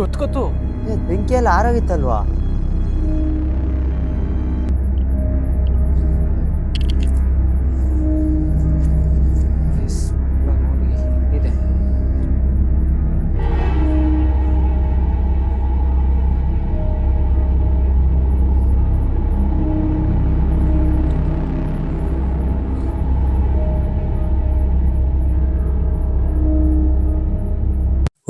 ಹೊತ್ಕೊತು. ಬೆಂಕಿ ಎಲ್ಲ ಆರೋಗಿತ್ತಲ್ವಾ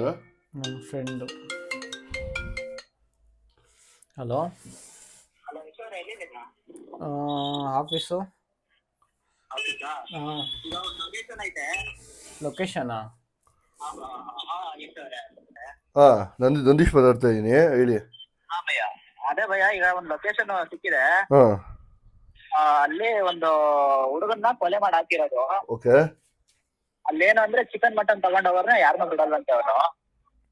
ನನ್ನ ಫ್ರೆಂಡು ಹಲೋ ಆಫೀಸು ಹಾಂ ಲೊಕೇಶನಾ ಹಾ ನಂದಿ ನಂದೀಶ್ ಮಾತಾಡ್ತಾ ಇದ್ದೀನಿ ಹೇಳಿ. ಅದೇ ಭಯ ಈಗ ಒಂದು ಲೊಕೇಶನ್ ಸಿಕ್ಕಿದೆ. ಹಾ. ಅಲ್ಲಿ ಒಂದು ಹುಡುಗನ್ನ ಕೊಲೆ ಮಾಡಿ ಹಾಕಿರೋದು. ಓಕೆ ಅಲ್ಲೇನು ಅಂದ್ರೆ ಚಿಕನ್ ಮಟನ್ ತಗೊಂಡವ್ರನ್ನ ಯಾರನ್ನೂ ಅಂತ ಅವನು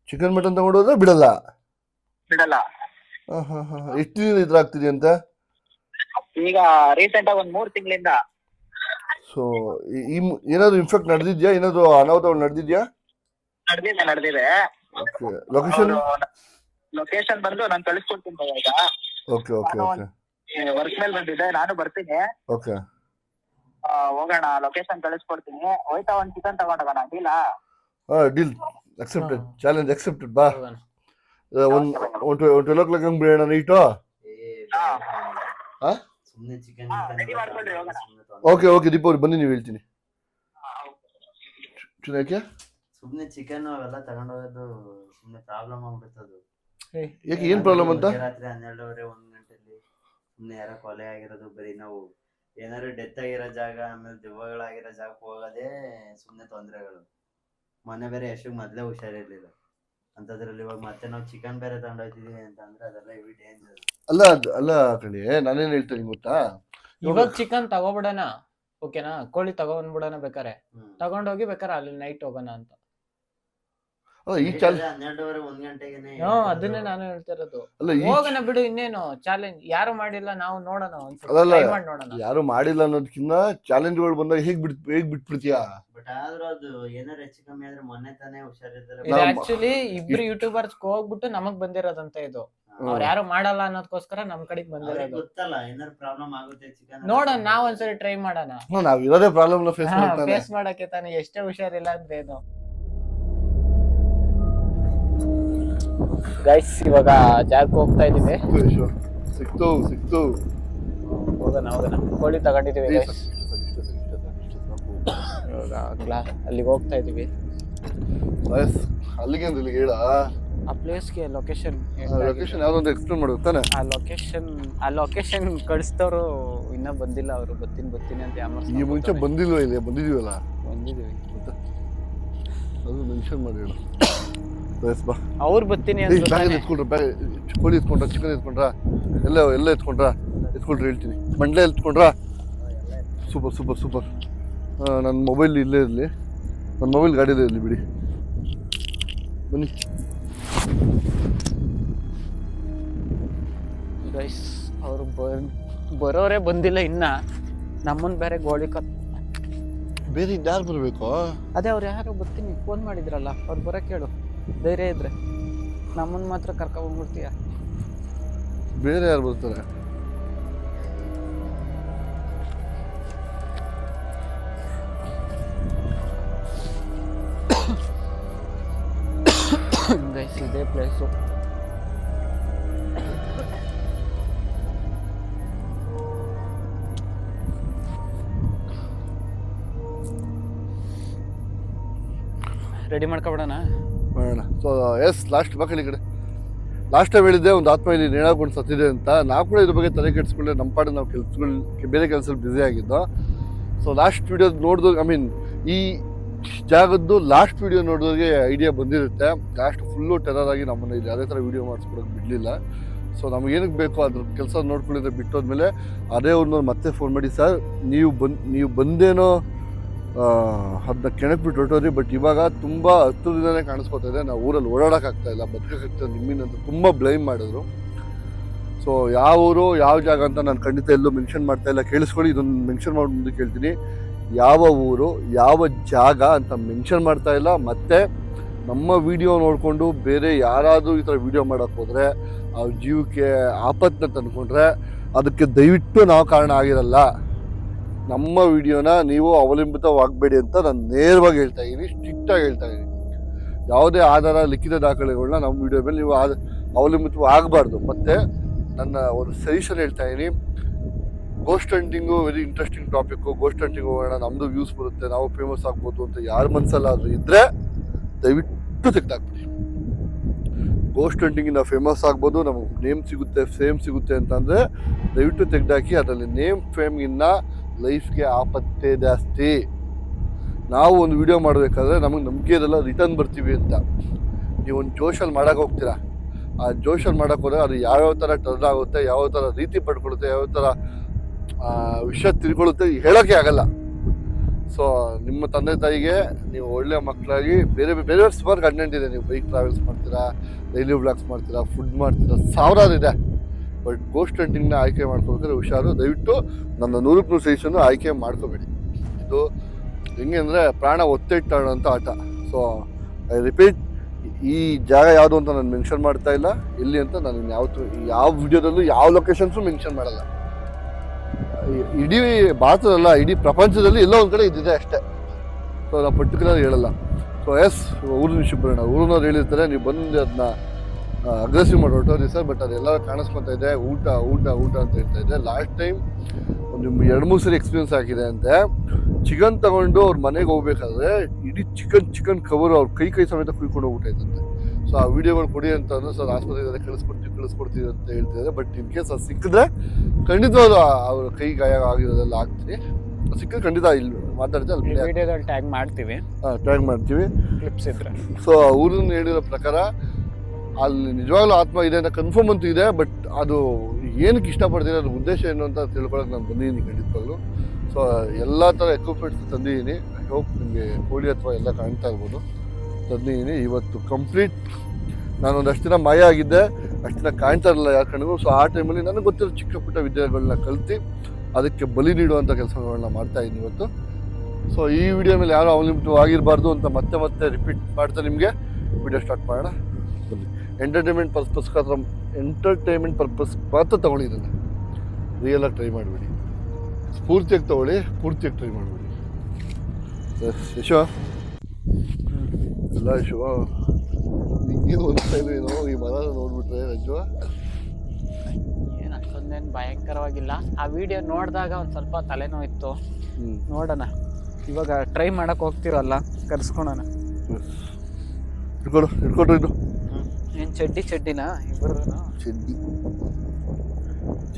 ಚಿಕನ್ ಮಟನ್ ತಗೊಂಡೋದ್ರೆ ಬಿಡಲ್ಲ? ಬಿಡಲ್ಲ. ಹಾ ಹಾ ಹಾ ಎಷ್ಟು ದಿನ ಇದ್ರಾಗ್ತಿದೆ ಅಂತ? ಈಗ ರೀಸೆಂಟ್ ಆಗಿ ಒಂದ್ ಮೂರ್ ತಿಂಗಳಿಂದ. ಸೊ ಈ ಏನಾದ್ರು ಇನ್ಫೆಕ್ಟ್ ನಡೆದಿದ್ಯಾ? ಏನಾದ್ರು ಅನಾಹುತಗಳು ನಡೆದಿದ್ಯಾ? ನಡೆದಿದೆ ನಡೆದಿದೆ. ಓಕೆ ಲೊಕೇಶನ್ ಲೊಕೇಶನ್ ಬಂದು ನಾನು ಕಳಿಸ್ಕೊಡ್ತೀನಿ ಭಯ್ಯ ಈಗ. ಓಕೆ ಓಕೆ ಓಕೆ ವರ್ಕ್ ಮೇಲೆ ಬಂದಿದ್ದೆ ನಾನು ಬರ್ತೀನಿ. ಓಕೆ ಆ, ಹೋಗೋಣ ಲೊಕೇಶನ್ ಕಳಿಸ್ಕೊಡ್ತೀನಿ. ಹೋಯ್ತಾ ಒಂದ್ ಚಿಕನ್ ತಗೊಂಡೋಗೋಣ ಇಲ್ಲ ಹಾ ಡೀಲ್ ಅಕ್ಸೆಪ್ಟೆಡ್ ಚಾಲೆಂಜ್ ಅಕ್ಸೆಪ್ಟೆಡ್ ಬಾ. ಒನ್ ಒನ್ ಒಂದು ಟ್ವೆಲ್ ಓ ಕ್ಲಾಕ್ ಹಂಗೆ ಬಿಡೋಣ ನೈಟು ಓಕೆ ಓಕೆ ದೀಪ ಅವ್ರಿಗೆ ಬನ್ನಿ ನೀವು ಹೇಳ್ತೀನಿ. ಚುನಾಯ್ಕೆ ಸುಮ್ಮನೆ ಚಿಕನ್ ಅವೆಲ್ಲ ತಗೊಂಡೋಗೋದು ಸುಮ್ಮನೆ ಪ್ರಾಬ್ಲಮ್ ಆಗ್ಬಿಡುತ್ತೆ ಅದು. ಯಾಕೆ ಏನ್ ಪ್ರಾಬ್ಲಮ್ ಅಂತ? ರಾತ್ರಿ ಹನ್ನೆರಡುವರೆ ಒಂದ್ ಗಂಟೆಲಿ ಸುಮ್ಮನೆ ಯಾರೋ ಕೊಲೆ ಆಗಿರೋದು ಬರೀ ನಾವು ಏನಾದ್ರು ಡೆತ್ ಆಗಿರೋ ಜಾಗ ಆಮೇಲೆ ದೆವ್ವಗಳಾಗಿರೋ ಜಾಗಕ್ಕೆ ಹೋಗೋದೇ ಸುಮ್ಮನೆ ತೊಂದರೆಗಳು. ಮೊನ್ನೆ ಬೇರೆ ಯಶಗ್ ಮೊದ್ಲೇ ಹುಷಾರಿರ್ಲಿಲ್ಲ. ಅಂತದ್ರಲ್ಲಿ ಇವಾಗ ಮತ್ತೆ ನಾವು ಚಿಕನ್ ಬೇರೆ ತಗೊಂಡೋಗ್ತಿದೀವಿ ಅಂತ ಅಂದ್ರೆ ಅದೆಲ್ಲ ಇವಿ ಡೇಂಜರ್ ಅಲ್ಲ ಅದ್- ಅಲ್ಲ ಕಣಿ ನಾನೇನ್ ಹೇಳ್ತೀನಿ ಗೊತ್ತಾ? ಇವಾಗ ಚಿಕನ್ ತಗೋಬಿಡೋಣ ಓಕೆನಾ ಕೋಳಿ ತಗೊಂಡ್ಬಿಡೋಣ ಬೇಕಾರೆ ತಗೊಂಡ್ ತಗೊಂಡೋಗಿ ಬೇಕಾರೆ ಅಲ್ಲಿ ನೈಟ್ ಹೋಗೋಣ ಅಂತ. ಅಲ್ಲ ಈ ಚಾಲ್ ಹನ್ನೆರಡುವರೆ ಒಂದ್ ಗಂಟೆಗೆ ಹ್ಞೂ ಅದನ್ನೇ ನಾನು ಹೇಳ್ತಿರೋದು ಅಲ್ಲ ಈ ಹೋಗೋಣ ಬಿಡು ಇನ್ನೇನು ಚಾಲೆಂಜ್ ಯಾರು ಮಾಡಿಲ್ಲ ನಾವು ನೋಡೋಣ ಒಂದ್ಸಲ. ಟ್ರೈ ಮಾಡಿ ನೋಡೋಣ. ಯಾರು ಮಾಡಿಲ್ಲ ಅನ್ನೋದಕ್ಕಿಂತ ಚಾಲೆಂಜ್ಗಳು ಬಂದಾಗ ಹೇಗ್ ಬಿಡ್ ಹೇಗ್ ಬಿಟ್ಬಿಡ್ತೀಯಾ? ಬಟ್ ಆದ್ರೂ ಅದು ಏನಾರ ಹೆಚ್ಚು ಕಮ್ಮಿ ಆದ್ರೆ ಮೊನ್ನೆ ತಾನೇ ಇದು ನಾವು- ಆಕ್ಚುಲಿ ಇಬ್ರು ಯೂಟ್ಯೂಬರ್ಸ್ ಹೋಗ್ಬಿಟ್ಟು ನಮಗ್ ಬಂದಿರೋದಂತ ಇದು. ಅವ್ರ ಯಾರು ಮಾಡಲ್ಲ ಅನ್ನೋದಕ್ಕೋಸ್ಕರ ನಮ್ ಕಡೆಗ್ ಅವ್ರಿಗೆ ಬಂದಿರೋದು ಗೊತ್ತಲ್ಲ ಏನಾರ ಪ್ರಾಬ್ಲಮ್ ಆಗುತ್ತೆ ಚಿಕನ್ ನೋಡೋಣ ನಾವ್ ಒಂದ್ಸರಿ ಟ್ರೈ ಮಾಡೋಣ. ಹ್ಮ್, ನಾವ್ ಇರೋದೇ ಪ್ರಾಬ್ಲಮ್ ಫೇಸ್ ಮಾಡ್ತಾನೆ. ಫೇಸ್ ಮಾಡಕ್ಕೆ ತಾನೇ ಎಷ್ಟೇ ಹುಷಾರಿಲ್ಲ ಅಂದ್ರೆ ಏನು ಗೈಸ್ ಇವಾಗ ಜಾಗಕ್ಕೆ ಹೋಗ್ತಾ ಇದೀವಿ ಸಿಕ್ತು ಸಿಕ್ತು. ಹೋಗೋಣ ಹೋಗೋಣ. ಕೋಳಿ ತಗೊಂಡಿದ್ದೀವಿ. ಇವಾಗ ಕ್ಲಾ ಅಲ್ಲಿಗೆ ಹೋಗ್ತಾ ಇದೀವಿ ಬಸ್ ಅಲ್ಲಿಗೆ ಅಂದ್ರೆ ಇಲ್ಲಿಗೆ ಹೇಳ? ಆ ಪ್ಲೇಸ್ಗೆ ಲೊಕೇಶನ್ ಲೊಕೇಶನ್ ಯಾವ್ದೊಂದು ಎಕ್ಸ್ಪ್ಲೇನ್ ಮಾಡೋದು ತಾನೆ? ಆ ಲೊಕೇಶನ್ ಆ ಲೊಕೇಶನ್ ಕಳಿಸ್ತವ್ರು ಇನ್ನೂ ಬಂದಿಲ್ಲ ಅವರು. ಬರ್ತೀನಿ ಬರ್ತೀನಿ ಅಂತ ಯಾಮರ್ಸ್ ಈ ಮುಂಚೆ ಬಂದಿಲ್ವ ಇಲ್ಲಿ ಬಂದಿದೀವಲ್ಲ? ಬಂದಿದೀವಿ ಅದು ಮೆನ್ಷನ್ ಮಾಡಿ ಹೇಳು. ಬಸ್ ಬಾ ಅವ್ರು ಬರ್ತೀನಿ ಎತ್ಕೊಂಡ್ರ ಬ್ಯಾಗ್ ಕೋಳಿ ಎತ್ಕೊಂಡ್ರ ಚಿಕನ್ ಎತ್ಕೊಂಡ್ರ ಎಲ್ಲ ಎಲ್ಲ ಎತ್ಕೊಂಡ್ರ ಎತ್ಕೊಂಡ್ರೆ ಹೇಳ್ತೀನಿ. ಮಂಡ್ಲೆ ಎತ್ಕೊಂಡ್ರ? Super super super. ನನ್ನ ಮೊಬೈಲ್ ಇಲ್ಲೇ ಇರಲಿ. ನನ್ನ ಮೊಬೈಲ್ ಗಾಡಿಯಲ್ಲೇ ಇರಲಿ ಬಿಡಿ. ಬನ್ನಿ. ಗೈಸ್ ಅವರು ಬರ್ ಬರೋರೇ ಬಂದಿಲ್ಲ ಇನ್ನ. ನಮ್ಮನ್ ಬೇರೆ ಗೋಳಿ ಕತ್ ಬೇರೆ ಯಾರು ಬರಬೇಕು? ಅದೇ ಅವ್ರು ಯಾರೋ ಬರ್ತೀನಿ ಫೋನ್ ಮಾಡಿದ್ರಲ್ಲ ಅವ್ರು ಬರಕ್ಕೆ ಹೇಳು. ಧೈರ್ಯ ಇದ್ರೆ ನಮ್ಮನ್ ಮಾತ್ರ ಕರ್ಕೊಂಡ್ಬಿಡ್ತೀಯ ಬೇರೆ ಯಾರು ಬರ್ತಾರೆ? ಗೈಸ್ ಇದೇ ಪ್ಲೇಸು ರೆಡಿ ಮಾಡ್ಕೊಬಿಡೋಣ? ಮಾಡೋಣ. ಸೊ ಎಸ್ ಲಾಸ್ಟ್ ಈ ಕಡೆ. ಲಾಸ್ಟ್ ಹೇಳಿದ್ದೆ, ಒಂದು ಆತ್ಮ ಇಲ್ಲಿ ನೇಣಾಕೊಂಡು ಸತ್ತಿದೆ ಅಂತ. ನಾವು ಕೂಡ ಇದ್ರ ಬಗ್ಗೆ ತಲೆ ಕೆಡಿಸ್ಕೊಂಡ್ರೆ ನಮ್ಮ ಪಾಡ ನಾವು ಕೆಲಸಗಳು, ಬೇರೆ ಕೆಲಸದಲ್ಲಿ ಬ್ಯುಸಿ ಆಗಿದ್ದೋ. ಸೊ ಲಾಸ್ಟ್ ವಿಡಿಯೋ ನೋಡಿದ್ರೆ ಐ ಮೀನ್ ಈ ಜಾಗದ್ದು ಲಾಸ್ಟ್ ವಿಡಿಯೋ ನೋಡಿದ್ರಿಗೆ ಐಡಿಯಾ ಬಂದಿರುತ್ತೆ. ಲಾಸ್ಟ್ ಫುಲ್ಲು ಟೆರರ್ ಆಗಿ ನಮ್ಮನ್ನು ಇಲ್ಲಿ ಅದೇ ಥರ ವಿಡಿಯೋ ಮಾಡಿಸ್ಕೊಡೋಕೆ ಬಿಡಲಿಲ್ಲ. ಸೊ ನಮಗೇನಕ್ಕೆ ಬೇಕೋ ಅದ್ರ ಕೆಲಸ ನೋಡ್ಕೊಂಡಿದ್ರೆ ಬಿಟ್ಟೋದ್ಮೇಲೆ ಅದೇ ಅವ್ರನ್ನ ಮತ್ತೆ ಫೋನ್ ಮಾಡಿ, ಸರ್, ನೀವು ಬಂದು, ನೀವು ಬಂದೇನೋ ಅದನ್ನ ಕೆಣಕ್ಬಿಟ್ಟು ಹೊರಟೋದ್ರಿ ಬಟ್ ಇವಾಗ ತುಂಬ ಹತ್ತಿರದಿಂದನೇ ಕಾಣಿಸ್ಕೊತಾ ಇದೆ. ನಾವು ಊರಲ್ಲಿ ಓಡಾಡೋಕ್ಕಾಗ್ತಾ ಇಲ್ಲ ಬದುಕೋಕ್ಕಾಗ್ತಾ ನಿಮ್ಮಿಂದ ತುಂಬ ಬ್ಲೇಮ್ ಮಾಡಿದ್ರು. ಸೊ ಯಾವ ಊರು, ಯಾವ ಜಾಗ ಅಂತ ನಾನು ಖಂಡಿತ ಎಲ್ಲೂ ಮೆನ್ಷನ್ ಮಾಡ್ತಾ ಇಲ್ಲ. ಕೇಳಿಸ್ಕೊಳ್ಳಿ, ಇದೊಂದು ಮೆನ್ಷನ್ ಮಾಡಿ ಮುಂದೆ ಕೇಳ್ತೀನಿ. ಯಾವ ಊರು, ಯಾವ ಜಾಗ ಅಂತ ಮೆನ್ಷನ್ ಮಾಡ್ತಾ ಇಲ್ಲ. ಮತ್ತು ನಮ್ಮ ವಿಡಿಯೋ ನೋಡಿಕೊಂಡು ಬೇರೆ ಯಾರಾದರೂ ಈ ಥರ ವಿಡಿಯೋ ಮಾಡೋಕ್ಕೆ ಹೋದರೆ, ಅವ್ರ ಜೀವಕ್ಕೆ ಆಪತ್ತನ್ನ ತಂದ್ಕೊಂಡ್ರೆ, ಅದಕ್ಕೆ ದಯವಿಟ್ಟು ನಾವು ಕಾರಣ ಆಗಿರಲ್ಲ. ನಮ್ಮ ವಿಡಿಯೋನ ನೀವು ಅವಲಂಬಿತವಾಗಬೇಡಿ ಅಂತ ನಾನು ನೇರವಾಗಿ ಹೇಳ್ತಾ ಇದ್ದೀನಿ ಸ್ಟ್ರಿಕ್ಟಾಗಿ ಹೇಳ್ತಾ ಇದ್ದೀನಿ. ಯಾವುದೇ ಆಧಾರ, ಲಿಖಿತ ದಾಖಲೆಗಳನ್ನ ನಮ್ಮ ವಿಡಿಯೋ ಮೇಲೆ ನೀವು ಆದ, ಅವಲಂಬಿತವಾಗಬಾರ್ದು. ಮತ್ತು ನನ್ನ ಒಂದು ಸಜೆಷನ್ ಹೇಳ್ತಾ ಇದ್ದೀನಿ ghost hunting very interesting topic ghost hunting ಹೋಗೋಣ ನಮ್ಮದು ವ್ಯೂಸ್ ಬರುತ್ತೆ, ನಾವು ಫೇಮಸ್ ಆಗ್ಬೋದು ಅಂತ ಯಾರ ಮನಸ್ಸಲ್ಲಾದರೂ ಇದ್ದರೆ ದಯವಿಟ್ಟು ತೆಗ್ದಾಕ್ಬಿಡಿ. ಗೋಸ್ಟ್ ಹಂಟಿಂಗಿಂದ ಫೇಮಸ್ ಆಗ್ಬೋದು, ನಮಗೆ ನೇಮ್ ಸಿಗುತ್ತೆ ಫೇಮ್ ಸಿಗುತ್ತೆ ಅಂತಂದರೆ ದಯವಿಟ್ಟು ತೆಗ್ದಾಕಿ, ಅದರಲ್ಲಿ ನೇಮ್ ಫೇಮ್ಗಿನ್ನ ಲೈಫ್ಗೆ ಆಪತ್ತೆ ಜಾಸ್ತಿ. ನಾವು ಒಂದು ವಿಡಿಯೋ ಮಾಡಬೇಕಾದ್ರೆ ನಮಗೆ ನಂಬಿಕೆ ಇರಲ್ಲ ರಿಟರ್ನ್ ಬರ್ತೀವಿ ಅಂತ. ನೀವು ಒಂದು ಜೋಶಲ್ಲಿ ಮಾಡೋಕೆ ಹೋಗ್ತೀರಾ? ಆ ಜೋಶಲ್ಲಿ ಮಾಡೋಕೆ ಹೋದರೆ ಅದು ಯಾವ್ಯಾವ ಥರ ಟರ್ನ್ ಆಗುತ್ತೆ ಯಾವ ಥರ ರೀತಿ ಪಡ್ಕೊಳುತ್ತೆ ಯಾವ ಥರ ವಿಷಯ ತಿಳ್ಕೊಳ್ಳುತ್ತೆ ಹೇಳೋಕ್ಕೆ ಆಗಲ್ಲ. ಸೊ ನಿಮ್ಮ ತಂದೆ ತಾಯಿಗೆ ನೀವು ಒಳ್ಳೆಯ ಮಕ್ಕಳಾಗಿ ಬೇರೆ ಬೇರೆ ಸುಮಾರು ಕಂಟೆಂಟ್ ಇದೆ ನೀವು ಬೈಕ್ ಟ್ರಾವೆಲ್ಸ್ ಮಾಡ್ತೀರಾ ಡೈಲಿ ವ್ಲಾಗ್ಸ್ ಮಾಡ್ತೀರಾ ಫುಡ್ ಮಾಡ್ತೀರಾ, ಸಾವಿರಾರು ಇದೆ. ಬಟ್ ಗೋಸ್ಟ್ ಹಂಟಿಂಗ್ನ ಆಯ್ಕೆ ಮಾಡ್ಕೋಬೇಕಾದ್ರೆ ಹುಷಾರು. ದಯವಿಟ್ಟು ನನ್ನ ನೂರಕ್ಕೆ ನೂರು ಸೈಸನ್ನು ಆಯ್ಕೆ ಮಾಡ್ಕೋಬೇಡಿ. ಇದು ಹೆಂಗೆ ಅಂದರೆ ಪ್ರಾಣ ಒತ್ತಿಟ್ಟಾಡೋಂಥ ಆಟ. ಸೊ ಐ ರಿಪೀಟ್ ಈ ಜಾಗ ಯಾವುದು ಅಂತ ನಾನು ಮೆನ್ಷನ್ ಮಾಡ್ತಾ ಇಲ್ಲ. ಎಲ್ಲಿ ಅಂತ ನಾನು ಯಾವತ್ತು ಯಾವ ವಿಡಿಯೋದಲ್ಲೂ ಯಾವ ಲೊಕೇಶನ್ಸು ಮೆನ್ಷನ್ ಮಾಡಲ್ಲ. ಇಡೀ ಭಾರತದಲ್ಲ, ಇಡೀ ಪ್ರಪಂಚದಲ್ಲಿ ಎಲ್ಲೋ ಒಂದು ಕಡೆ ಇದ್ದಿದೆ ಅಷ್ಟೇ. ಸೊ ನಾನು ಪರ್ಟಿಕ್ಯುಲರ್ ಹೇಳಲ್ಲ. ಸೊ ಎಸ್ ಊರಿನ ಶಿಬರಣ ಊರಿನವ್ರು ಹೇಳಿರ್ತಾರೆ, ನೀವು ಬಂದು ಅದನ್ನ ಅಗ್ರೆಸಿವ್ ಮಾಡಿ ಹೊರಟೋರಿ ಸರ್ ಬಟ್ ಅದೆಲ್ಲ ಕಾಣಿಸ್ಕೊತಾ ಇದೆ. ಊಟ ಊಟ ಊಟ ಅಂತ ಹೇಳ್ತಾ ಇದೆ. ಲಾಸ್ಟ್ ಟೈಮ್ ಒಂದು ಎರಡು ಮೂರು ಸರಿ ಎಕ್ಸ್ಪೀರಿಯನ್ಸ್ ಆಗಿದೆ ಅಂತೆ. ಚಿಕನ್ ತಗೊಂಡು ಅವ್ರ ಮನೆಗೆ ಹೋಗ್ಬೇಕಾದ್ರೆ ಇಡೀ ಚಿಕನ್ ಚಿಕನ್ ಕವರ್ ಅವ್ರ ಕೈ ಕೈ ಸಮೇತ ಕುಯ್ಕೊಂಡು ಹೋಗ್ಬಿಟ್ಟೈತಂತೆ. ಸೊ ಆ ವಿಡಿಯೋಗಳು ಕೊಡಿ ಅಂತ ಅಂದ್ರೆ. ಸರ್ ಆಸ್ಪತ್ರೆಗೆ ಕಳಿಸ್ಕೊಡ್ತೀವಿ ಕಳಿಸ್ಕೊಡ್ತೀವಿ ಅಂತ ಹೇಳ್ತಿದ್ದಾರೆ ಬಟ್ ಇನ್ ಕೇಸ್ ಅದು ಸಿಕ್ಕಿದ್ರೆ ಖಂಡಿತವಾಗ್ಲೂ ಅವ್ರ ಕೈ ಗಾಯ ಆಗಿರೋದೆಲ್ಲ ಆಗ್ತೀನಿ ಸಿಕ್ಕಿದ್ರೆ ಖಂಡಿತ ಇಲ್ಲಿ ಮಾತಾಡ್ತೀವಿ ಅಲ್ಲಿ ವಿಡಿಯೋದಲ್ಲಿ ಟ್ಯಾಗ್ ಮಾಡ್ತೀವಿ. ಟ್ಯಾಗ್ ಮಾಡ್ತೀವಿ. ಕ್ಲಿಪ್ಸ್ ಇದ್ರೆ. ಸೊ ಅವ್ರನ್ನ ಹೇಳಿರೋ ಪ್ರಕಾರ ಅಲ್ಲಿ ನಿಜವಾಗ್ಲೂ ಆತ್ಮ ಇದೆ ಅಂತ ಕನ್ಫರ್ಮ್ ಅಂತೂ ಇದೆ ಬಟ್ ಅದು ಏನಕ್ಕೆ ಇಷ್ಟಪಡ್ತೀನಿ ಅದ್ರ ಉದ್ದೇಶ ಏನು ಅಂತ ತಿಳ್ಕೊಳಕ್ಕೆ ನಾನು ಬಂದಿದ್ದೀನಿ ಖಂಡಿತವಾಗ್ಲೂ. ಸೊ ಎಲ್ಲ ಥರ ಎಕ್ವಿಪ್ಮೆಂಟ್ಸ್ ತಂದಿದ್ದೀನಿ. ಐ ಹೋಪ್ ನಿಮಗೆ ಕೋಳಿ ಅಥವಾ ಎಲ್ಲ ಕಾಣ್ತಾ ಇರ್ಬೋದು. ತಂದಿದ್ದೀನಿ. ಇವತ್ತು ಕಂಪ್ಲೀಟ್ ನಾನು ಒಂದಷ್ಟು ದಿನ ಮಾಯ ಆಗಿದ್ದೆ. ಅಷ್ಟು ದಿನ ಕಾಣ್ತಾ ಇರಲಿಲ್ಲ ಯಾರ ಕಣ್ಣಿಗೂ. ಸೊ ಆ ಟೈಮಲ್ಲಿ ನನಗೆ ಗೊತ್ತಿರೋ ಚಿಕ್ಕ ಪುಟ್ಟ ವಿದ್ಯೆಗಳನ್ನ ಕಲಿತು ಅದಕ್ಕೆ ಬಲಿ ನೀಡುವಂಥ ಕೆಲಸಗಳನ್ನ ಮಾಡ್ತಾ ಇದ್ದೀನಿ ಇವತ್ತು. ಸೊ ಈ ವಿಡಿಯೋ ಮೇಲೆ ಯಾರು ಆಗಿರಬಾರ್ದು ಅಂತ ಮತ್ತೆ ಮತ್ತೆ ರಿಪೀಟ್ ಮಾಡ್ತಾ ನಿಮಗೆ. ವಿಡಿಯೋ ಸ್ಟಾರ್ಟ್ ಮಾಡೋಣ. ಎಂಟರ್ಟೈನ್ಮೆಂಟ್ ಪರ್ಪಸ್ಗಾತ್ರ ಎಂಟರ್ಟೈನ್ಮೆಂಟ್ ಪರ್ಪಸ್ ಮಾತ್ರ ತೊಗೊಳ್ಳಿ ಇದನ್ನು. ರಿಯಲಾಗಿ ಟ್ರೈ ಮಾಡಿಬಿಡಿ. ಸ್ಫೂರ್ತಿಯಾಗಿ ತಗೊಳ್ಳಿ ಪೂರ್ತಿಯಾಗಿ ಟ್ರೈ ಮಾಡಬೇಡಿ. ಯಶೋ? ಎಲ್ಲ ಯಶೋ ಹಿಂಗೇನು ಅನಿಸ್ತಾ ಏನೋ ಈ ಮರ ನೋಡ್ಬಿಟ್ರೆ ರಜ್ವ ಏನು ಅಷ್ಟೊಂದೇನು ಭಯಂಕರವಾಗಿಲ್ಲ. ಆ ವಿಡಿಯೋ ನೋಡಿದಾಗ ಒಂದು ಸ್ವಲ್ಪ ತಲೆನೋವಿತ್ತು. ಇತ್ತು ನೋಡೋಣ. ಇವಾಗ ಟ್ರೈ ಮಾಡಕ್ಕೆ ಹೋಗ್ತಿರಲ್ಲ ಕರ್ಸ್ಕೊಳೋಣ. ಹಿಡ್ಕೊಡು ಹಿಡ್ಕೊಡ್ರಿ ಇದು ಏನು ಚಡ್ಡಿ ಚಡ್ಡಿನಾ? ಇಬ್ಬರು ಚೆಡ್ಡಿ.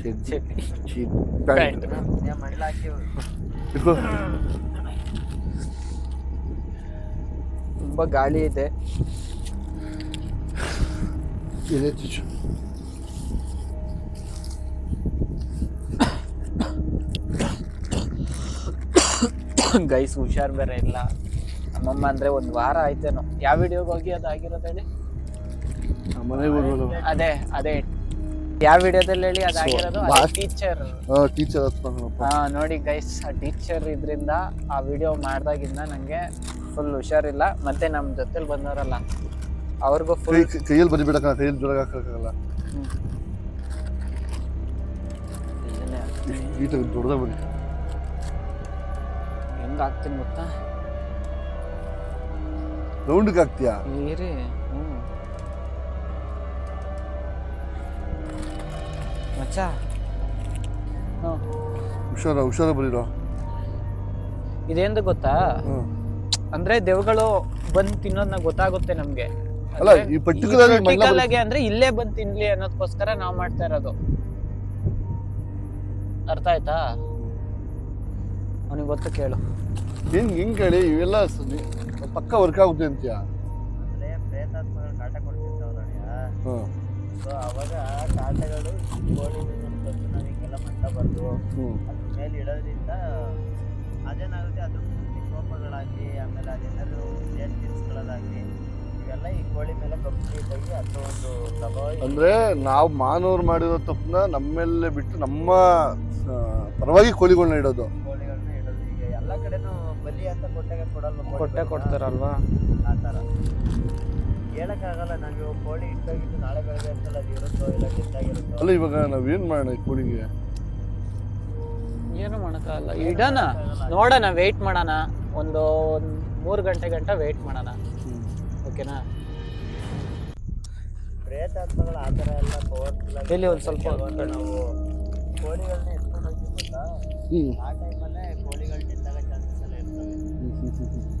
ಚೆಡ್ಡಿ. ಚಡ್ಡಿ. ಪ್ಯಾಂಟ್. ತುಂಬ ಗಾಳಿ ಇದೆ. ಇದೆ ಚುಚ್ಚು ಗೈಸ್ ಹುಷಾರ್ ಬೇರೆ ಇಲ್ಲ. ನಮ್ಮಮ್ಮ ಅಂದ್ರೆ ಒಂದು ವಾರ ಆಯ್ತೇನೋ. ಯಾವ ವಿಡಿಯೋಗೆ ಹೋಗಿ ಅದು ಆಗಿರೋದು ಹೇಳಿ? ಅದೇ ಅದೇ. ಯಾವ ವಿಡಿಯೋದಲ್ಲಿ ಹೇಳಿ ಅದಾಗಿರೋದು ಟೀಚರ್ ಟೀಚರ್ ನೋಡಿ ಗೈಸ್ ಆ ಟೀಚರ್ ಇದ್ರಿಂದ ಆ ವಿಡಿಯೋ ಮಾಡ್ದಾಗಿಂದ ನಂಗೆ ಫುಲ್ ಹುಷಾರಿಲ್ಲ. ಮತ್ತೆ ನಮ್ಮ ಜೊತೆಲಿ ಬಂದವರಲ್ಲ. ಅವ್ರಿಗೂ ಫುಲ್ ಕೈಯಲ್ಲಿ ಬದಿಬಿಡಕ್ಕ ಕೈಯಲ್ಲಿ ಜೋರಾಗಿ ಹಾಕಕ್ಕಾಗಲ್ಲ ದೊಡ್ಡದಾಗ ಬನ್ನಿ. ಹೆಂಗ್ ಹಾಕ್ತೀನಿ ಗೊತ್ತಾ? ರೌಂಡ್ಗೆ ಹಾಕ್ತೀಯಾ? ಏರಿ ಮಚ್ಚ? ಹುಷಾರ ಹುಷಾರ ಬರೀರೋ. ಇದೇಂದು ಗೊತ್ತಾ? ಅಂದ್ರೆ ದೆವ್ಗಳು ಬಂದ್ ತಿನ್ನೋದ್ನ ಗೊತ್ತಾಗುತ್ತೆ ನಮ್ಗೆ. ಅಲ್ಲ, ಈ ಪರ್ಟಿಕ್ಯುಲರ್ ಆಗಿ ಅಂದ್ರೆ ಇಲ್ಲೇ ಬಂದ್ ತಿನ್ಲಿ ಅನ್ನೋದಕ್ಕೋಸ್ಕರ ನಾವ್ ಮಾಡ್ತಾ ಇರೋದು. ಅರ್ಥ ಆಯ್ತಾ? ಅವನಿಗೆ ಗೊತ್ತು ಕೇಳು. ಹೆಂಗ್ ಹೆಂಗ್ ಕೇಳಿ? ಇವೆಲ್ಲ ಪಕ್ಕ ವರ್ಕ್ ಆಗುತ್ತೆ ಅಂತೀಯ? ಸೊ ಅವಾಗ ಕಾಟಗಳು ಕೋಳಿ ತಂದು ನಮಗೆಲ್ಲ ಮಾಡಬಾರ್ದು ಹ್ಞೂ ಅದ್ರ ಮೇಲೆ ಇಡೋದ್ರಿಂದ ಅದೇನಾಗುತ್ತೆ? ಅದ್ರ ಕೋಪಗಳಾಗಲಿ ಆಮೇಲೆ ಅದೇನಾದ್ರು ಏನ್ ತಿನ್ಸ್ಕೊಳ್ಳೋದಾಗ್ಲಿ ಇವೆಲ್ಲ ಈ ಕೋಳಿ ಮೇಲೆ ಕಂಪ್ಲೀಟ್ ಆಗಿ ಅದ್ರ ಒಂದು ಪ್ರಭಾವ ಅಂದ್ರೆ ನಾವು ಮಾನವರು ಮಾಡಿರೋ ತಪ್ಪನ್ನ ನಮ್ಮೆಲ್ಲೇ ಬಿಟ್ಟು ನಮ್ಮ ಪರವಾಗಿ ಕೋಳಿಗಳನ್ನ ಇಡೋದು. ಕೋಳಿಗಳನ್ನ ಇಡೋದು. ಈಗ ಎಲ್ಲ ಕಡೆನೂ ಬಲಿ ಅಂತ ಕೊಟ್ಟಾಗ ಕೊಡಲ್ವ? ಕೋಳಿ ಕೊಟ್ಟೆ ಕೊಡ್ತಾರಲ್ವಾ? ಆ ಥರ ಹೇಳಕ್ಕಾಗಲ್ಲ ನಾವು ಇವಾಗ ಕೋಳಿ ಇಟ್ಟಾಗಿದ್ದು ನಾಳೆ ಬೆಳಗ್ಗೆ ಅಂತಲ್ಲ ಅದು ಇರುತ್ತೋ ಇಲ್ಲ ಕೆಟ್ಟಾಗಿರುತ್ತೋ ಅಲ್ಲ ಇವಾಗ ನಾವೇನ್ ಮಾಡೋಣ ಈ ಕೋಳಿಗೆ? ಏನು ಮಾಡೋಕ್ಕಾಗಲ್ಲ. ಇಡೋಣ. ನೋಡೋಣ ವೆಯ್ಟ್ ಮಾಡೋಣ. ಒಂದು ಒಂದ್ ಮೂರು ಗಂಟೆ ಗಂಟ ವೆಯ್ಟ್ ಮಾಡೋಣ. ಓಕೆನಾ? ಪ್ರೇತಾತ್ಮಗಳು ಆ ಥರ ಎಲ್ಲ ಪವರ್ಫುಲ್ ಇಲ್ಲಿ ಒಂದ್ ಸ್ವಲ್ಪ ನಾವು ಕೋಳಿಗಳನ್ನ ಎತ್ಕೊಂಡು ಹೋಗ್ತೀವಿ ಗೊತ್ತಾ? ಹ್ಮ್. ಆ ಟೈಮಲ್ಲೇ ಕೋಳಿಗಳು ನಿಂತಾಗ ಚಾನ್ಸಸ್ ಎಲ್ಲ ಇರ್ತವೆ.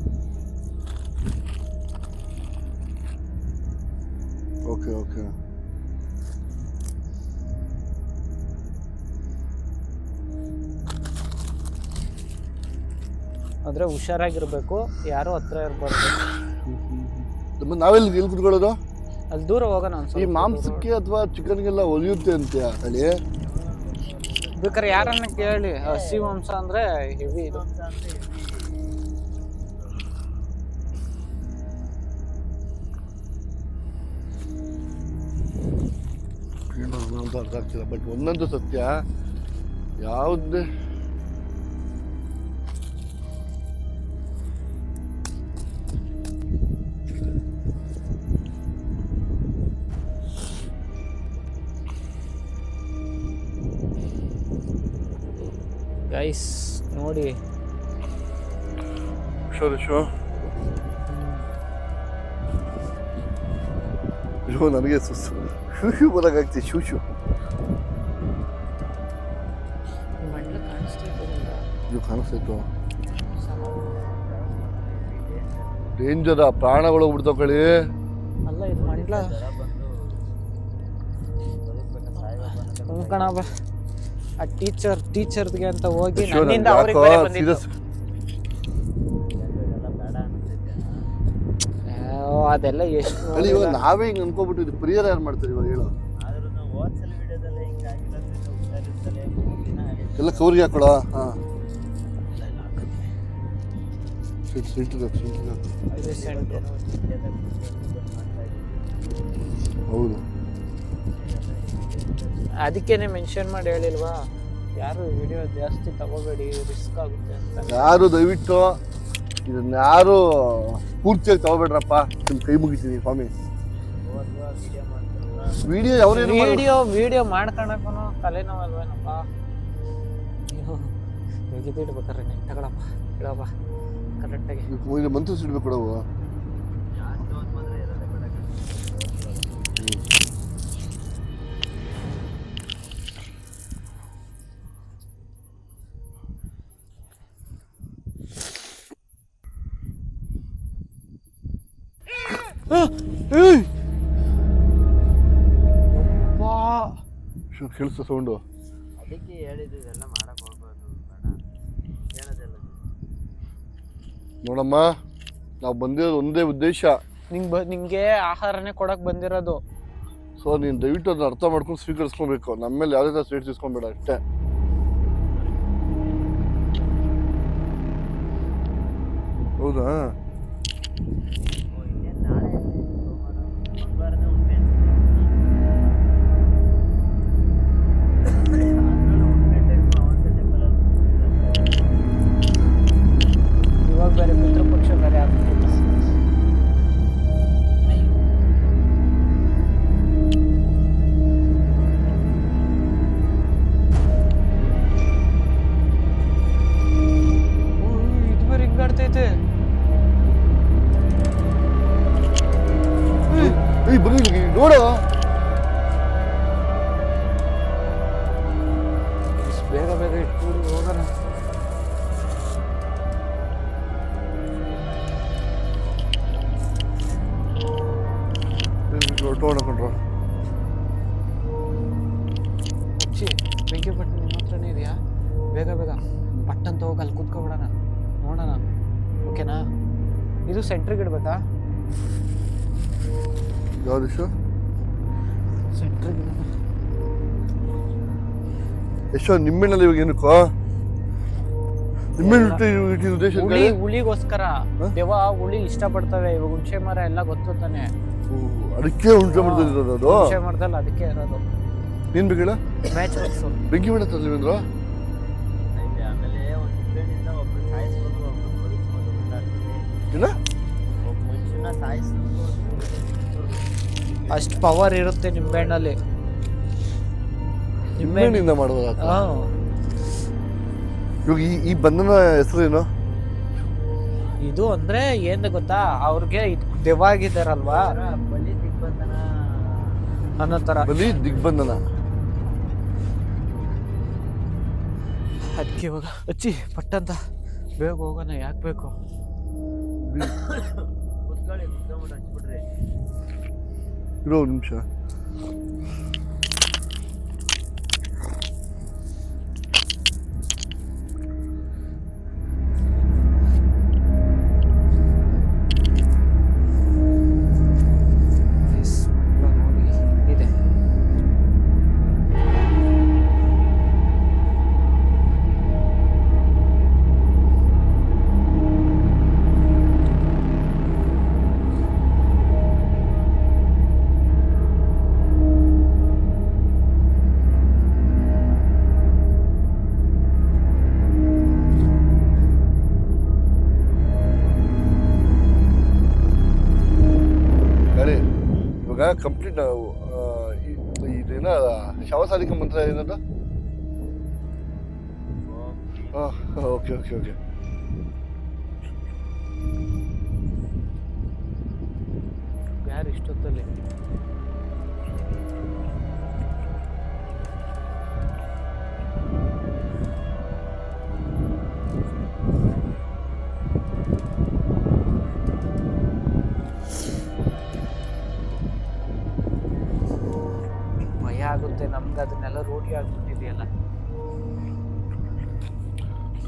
ಓಕೆ ಓಕೆ ಅಂದ್ರೆ ಹುಷಾರಾಗಿರ್ಬೇಕು ಯಾರು ಹತ್ರ ಇರ್ಬಾರ್ದು. ನಾವೆಲ್ಲಿ ಎಲ್ಲಿ ಕುತ್ಕೊಳ್ಳೋದು? ಅಲ್ಲಿ ದೂರ ಹೋಗೋಣ ಈ ಮಾಂಸಕ್ಕೆ ಅಥವಾ ಚಿಕನ್ಗೆಲ್ಲ ಒಲಿಯುತ್ತೆ ಅಂತ ಹೇಳಿ ಬೇಕಾದ್ರೆ ಯಾರನ್ನ ಕೇಳಿ ಹಸಿ ಮಾಂಸ ಅಂದ್ರೆ ಹೆವಿ ಇದು. ಅಂತ ಅರ್ಥ ಆಗ್ತಿಲ್ಲ. ಬಟ್ ಒಂದೊಂದು ಸತ್ಯ ಯಾವುದೇ ಗೈಸ್ ನೋಡಿ. ಶೋರ್ ಶೋ ನನಗೆ ಸುಸ್ತು ಶೂ ಶೂ ಬರೋಕ್ಕಾಗ್ತಿ ಶೂ ಶೂ ಕಾಣಿಸ್ತಾಯ್ತು ಡೇಂಜರ ಪ್ರಾಣಗಳು ಬಿಡ್ತಕೊಳ್ಳಿ ಕಳಿ ಅಲ್ಲ ಇದು ಮಂಡ್ಲ. ಕಣಬ ಆ ಟೀಚರ್ ಟೀಚರ್ಗೆ ಅಂತ ಹೋಗಿ ನನ್ನಿಂದ ಅವ್ರಿಗೆ ಬೇರೆ ಬೇಡ ಅನ್ಸುತ್ತೆ ಅದೆಲ್ಲ ಎಷ್ಟು ಕಳಿ ಇವಾಗ ನಾವೇ ಹಿಂಗೆ ಅನ್ಕೋಬಿಟ್ಟಿದ್ವಿ. ಪ್ರಿಯರ್ ಯಾರು ಮಾಡ್ತಾರೆ ಇವಾಗ ಹೇಳು. ಎಲ್ಲ ಕವರ್ಗೆ ಹಾಕೊಳ? ಹಾಂ. ಸಿಟ್. ಹೌದು. ಅದಕ್ಕೇನೆ ಮೆನ್ಷನ್ ಮಾಡಿ ಹೇಳಿಲ್ವಾ? ಯಾರು ವಿಡಿಯೋ ಜಾಸ್ತಿ ತಗೋಬೇಡಿ ರಿಸ್ಕ್ ಆಗುತ್ತೆ ಅಂತ. ಯಾರು ದಯವಿಟ್ಟು ಇದನ್ನ ಯಾರು ಪೂರ್ತಿಯಾಗಿ ತಗೋಬೇಡ್ರಪ್ಪ ನಿಮ್ಮ ಕೈ ಮುಗಿತೀನಿ ಸ್ವಾಮಿ ವಿಡಿಯೋ ಅವ್ರೇನು ವಿಡಿಯೋ ವಿಡಿಯೋ ಮಾಡ್ಕೊಳಕ್ಕೂ ತಲೆನೋವಲ್ವೇನಪ್ಪ? ನೀನು ತಗೊಳಪ್ಪ ಇಡಪ್ಪ. ಕರೆಕ್ಟಾಗಿ. ಮಂತ್ರ ಸಿಡ್ಬೇಕು ಕೂಡ ಕೇಳಿಸ್ತ ಸೌಂಡು. ಅದಕ್ಕೆ ಹೇಳಿದ್ದು ಇದೆಲ್ಲ ಮಾಡಕ್ ಹೋಗ್ಬಾರ್ದು ಬೇಡ ಹೇಳೋದೆಲ್ಲ ನೋಡಮ್ಮ ನಾವು ಬಂದಿರೋದು ಒಂದೇ ಉದ್ದೇಶ. ನಿಂಗೆ ಬ ನಿಂಗೆ ಆಹಾರನೇ ಕೊಡಕ್ ಬಂದಿರೋದು. ಸೊ ನೀನು ದಯವಿಟ್ಟು ಅದನ್ನ ಅರ್ಥ ಮಾಡ್ಕೊಂಡು ಸ್ವೀಕರಿಸ್ಕೊಬೇಕು. ನಮ್ಮ ಮೇಲೆ ಯಾವುದೇ ಥರ ಸ್ವೀಟ್ ಇಸ್ಕೊಬೇಡ ಅಷ್ಟೇ. ಹೌದಾ? ಇದು ಸೆಂಟ್ರಿಗೆ ಇಡ್ಬೇಕಾ? ಯಾವ್ದು ಇಷ್ಟು ಸೆಂಟ್ರಿಗೆ ಎಷ್ಟೋ ನಿಮ್ಮೆಣ್ಣಲ್ಲಿ ಇವಾಗ ಏನಕ್ಕೋ? ಹುಳಿ ಹುಳಿಗೋಸ್ಕರ. ಹ? ದೆವ್ವ ಹುಳಿ ಇಷ್ಟಪಡ್ತವೆ. ಇವಾಗ ಹುಣಸೆ ಮರ ಎಲ್ಲ ಗೊತ್ತು ತಾನೆ ಅದಕ್ಕೆ ಹುಣಸೆ ಮರದಲ್ಲಿ ಅದು? ಹುಣಸೆ ಮರದಲ್ಲಿ ಅದಕ್ಕೆ ಇರೋದು. ಏನ್ ಬೇಕಿಲ್ಲ ಮ್ಯಾಚ್ ಬೆಂಕಿ ಬೇಡ ತಂದ್ರೇಂದ್ರ ಅಷ್ಟು ಪವರ್ ಇರುತ್ತೆ ನಿಂಬೆಹಣ್ಣಲ್ಲಿ ನಿಂಬೆಹಣ್ಣಿಂದ ಮಾಡ್ಬೋದ ಇವಾಗ ಈ ಈ ಬಂಧನ ಹೆಸರೇನು ಇದು ಅಂದ್ರೆ ಏನ್ ಗೊತ್ತಾ? ಅವ್ರಿಗೆ ದೆವ್ವ ಆಗಿದ್ದಾರಲ್ವಾ ಬಲಿ ದಿಗ್ಬಂಧನ ಅನ್ನೋ ತರ. ಬಲಿ ದಿಗ್ಬಂಧನ. ಅದಕ್ಕೆ ಇವಾಗ ಹಚ್ಚಿ ಪಟ್ಟಂತ. ಬೇಗ ಹೋಗೋಣ ಯಾಕೆ ಬೇಕು? ಇರೋ ಒಂದು ನಿಮಿಷ. ಕಂಪ್ಲೀಟ್ ಇದೇನ ಶವಸಾಲಿಕ ಮಂತ್ರ ಏನದ? ಓಕೆ ಓಕೆ ಓಕೆ ಯಾರು ಇಷ್ಟೊತ್ತಲ್ಲಿ?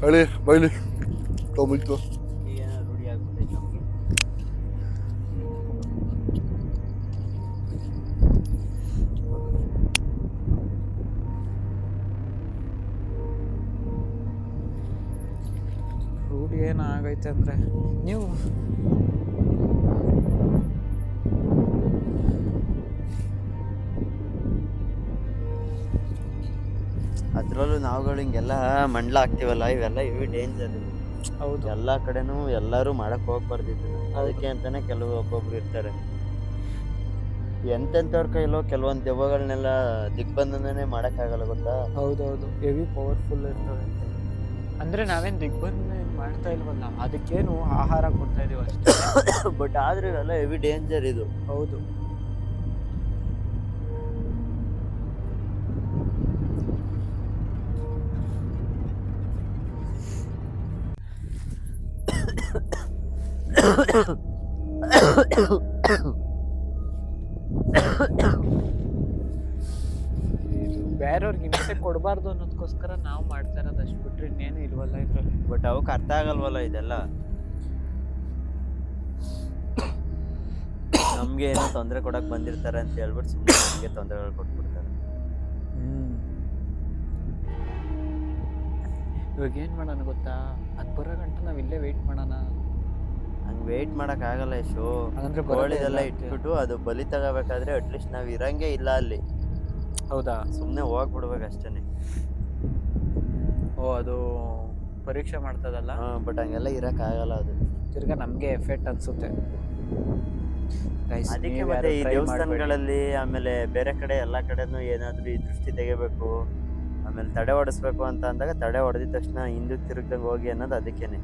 ಗಾಳಿ ಬೈಲಿ ಏನೋ ರೂಢಿ ಏನಾಗೈತೆ ಅಂದ್ರೆ ನೀವು ಅದ್ರಲ್ಲೂ ನಾವುಗಳು ಹಿಂಗೆಲ್ಲ ಮಂಡ್ಲ ಹಾಕ್ತಿವಲ್ಲ ಇವೆಲ್ಲ ಇವು ಡೇಂಜರ್ ಹೌದು. ಎಲ್ಲಾ ಕಡೆನೂ ಎಲ್ಲರೂ ಮಾಡಕ್ಕೆ ಹೋಗ್ಬಾರ್ದಿತ್ತು. ಅದಕ್ಕೆ ಅಂತಾನೆ ಕೆಲವು ಒಬ್ಬೊಬ್ರು ಇರ್ತಾರೆ. ಎಂತೆಂಥವ್ರ ಕೈಲೋ ಕೆಲವೊಂದು ದೆವ್ವಗಳನ್ನೆಲ್ಲ ದಿಗ್ಬಂಧನನೇ ಮಾಡೋಕ್ಕಾಗಲ್ಲ ಗೊತ್ತಾ? ಹೌದೌದು. ಹೆವಿ ಪವರ್ಫುಲ್ ಇರ್ತವೆ ಅಂದ್ರೆ ನಾವೇನ್ ದಿಗ್ಬಂಧನ ಮಾಡ್ತಾ ಇಲ್ವಲ್ಲ ಅದಕ್ಕೇನು ಆಹಾರ ಕೊಡ್ತಾ ಇದೀವಿ ಅಷ್ಟೇ. ಬಟ್ ಆದ್ರೂ ಇವೆಲ್ಲ ಹೆವಿ ಡೇಂಜರ್ ಇದು. ಹೌದು. ಬೇರೆಯವ್ರಿಗೆ ಹಿಂಸೆ ಕೊಡಬಾರ್ದು ಅನ್ನೋದಕ್ಕೋಸ್ಕರ ನಾವು ಮಾಡ್ತಾ ಇರೋದು ಅಷ್ಟು ಬಿಟ್ಟರೆ ಇನ್ನೇನು ಇಲ್ವಲ್ಲ ಇದ್ರಲ್ಲಿ. ಬಟ್ ಅವಕ್ಕೆ ಅರ್ಥ ಆಗಲ್ವಲ್ಲ ಇದೆಲ್ಲ? ನಮಗೆ ಏನೋ ತೊಂದರೆ ಕೊಡಕ್ಕೆ ಬಂದಿರ್ತಾರೆ ಅಂತ ಹೇಳ್ಬಿಟ್ಟು ಸುಮ್ಮನೆ ನಮಗೆ ತೊಂದರೆಗಳು ಕೊಟ್ಬಿಡ್ತಾರೆ. ಇವಾಗ ಏನು ಮಾಡೋಣ ಗೊತ್ತಾ? ಅದು ಬರೋ ಗಂಟ ನಾವು ಇಲ್ಲೇ ವೆಯ್ಟ್ ಮಾಡೋಣ. ಹಂಗ್ ವೇಟ್ ಮಾಡಕ್ ಆಗಲ್ಲ ಯಶು ಹಂಗಂದ್ರೆ ಬರೋದೇ ಕೋಳಿದೆಲ್ಲ ಇಲ್ಲ. ಇಟ್ಬಿಟ್ಟು ಅದು ಬಲಿ ತಗೋಬೇಕಾದ್ರೆ ಅಟ್ಲೀಸ್ಟ್ ನಾವ್ ಇರಂಗೆ ಇಲ್ಲ ಅಲ್ಲಿ. ಹೌದಾ? ಸುಮ್ನೆ ಹೋಗ್ಬಿಡ್ಬೇಕು ಅಷ್ಟೇನೆ. ಓ ಅದು ಪರೀಕ್ಷೆ ಮಾಡ್ತದಲ್ಲ? ಬಟ್ ಹಂಗೆಲ್ಲ ಇರಕ್ ಆಗಲ್ಲ ಅದು. ತಿರ್ಗಾ ನಮ್ಗೆ ಎಫೆಕ್ಟ್ ಅನ್ಸುತ್ತೆ. Guys, ಅದಕ್ಕೆ ನೀವ್ ಮತ್ತೆ ಯಾರು ಈ try ಮಾಡ್ಬೇಡಿ. ದೇವಸ್ಥಾನಗಳಲ್ಲಿ ಆಮೇಲೆ ಬೇರೆ ಕಡೆ ಎಲ್ಲಾ ಕಡೆನೂ ಏನಾದ್ರೂ ಈ ದೃಷ್ಟಿ ತೆಗಿಬೇಕು ಆಮೇಲೆ ತಡೆ ಹೊಡಿಸ್ಬೇಕು ಅಂತ ಅಂದಾಗ ತಡೆ ಹೊಡೆದಿದ ತಕ್ಷಣ ಹಿಂದಕ್ಕೆ ತಿರುಗ್ದಂಗೆ ಹೋಗಿ ಅನ್ನೋದು ಅದಕ್ಕೇನೆ.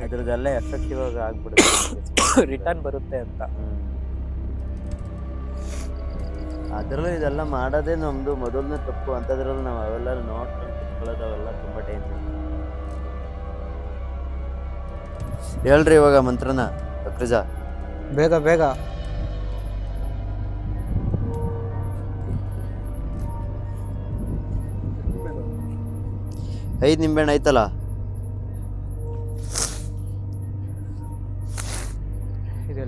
ಅದ್ರದ್ದೆಲ್ಲ ಎಫೆಕ್ಟಿವ್ ಆಗಿ ಆಗ್ಬಿಡುತ್ತೆ ರಿಟರ್ನ್ ಬರುತ್ತೆ ಅಂತ. ಅದರಲ್ಲೂ ಇದೆಲ್ಲ ಮಾಡೋದೇ ನಮ್ಮದು ಮೊದಲನೇ ತಪ್ಪು. ಅಂಥದ್ರಲ್ಲಿ ನಾವು ಅವೆಲ್ಲ ನೋಡ್ಕೊಂಡು ಅವೆಲ್ಲ ತುಂಬ ಡೇಂಜರ್ ಹೇಳ್ರಿ ಇವಾಗ ಮಂತ್ರನ ಅಕ್ರಜ ಬೇಗ ಬೇಗ. ಐದು ನಿಂಬೆಹಣ್ಣು ಐತಲ್ಲ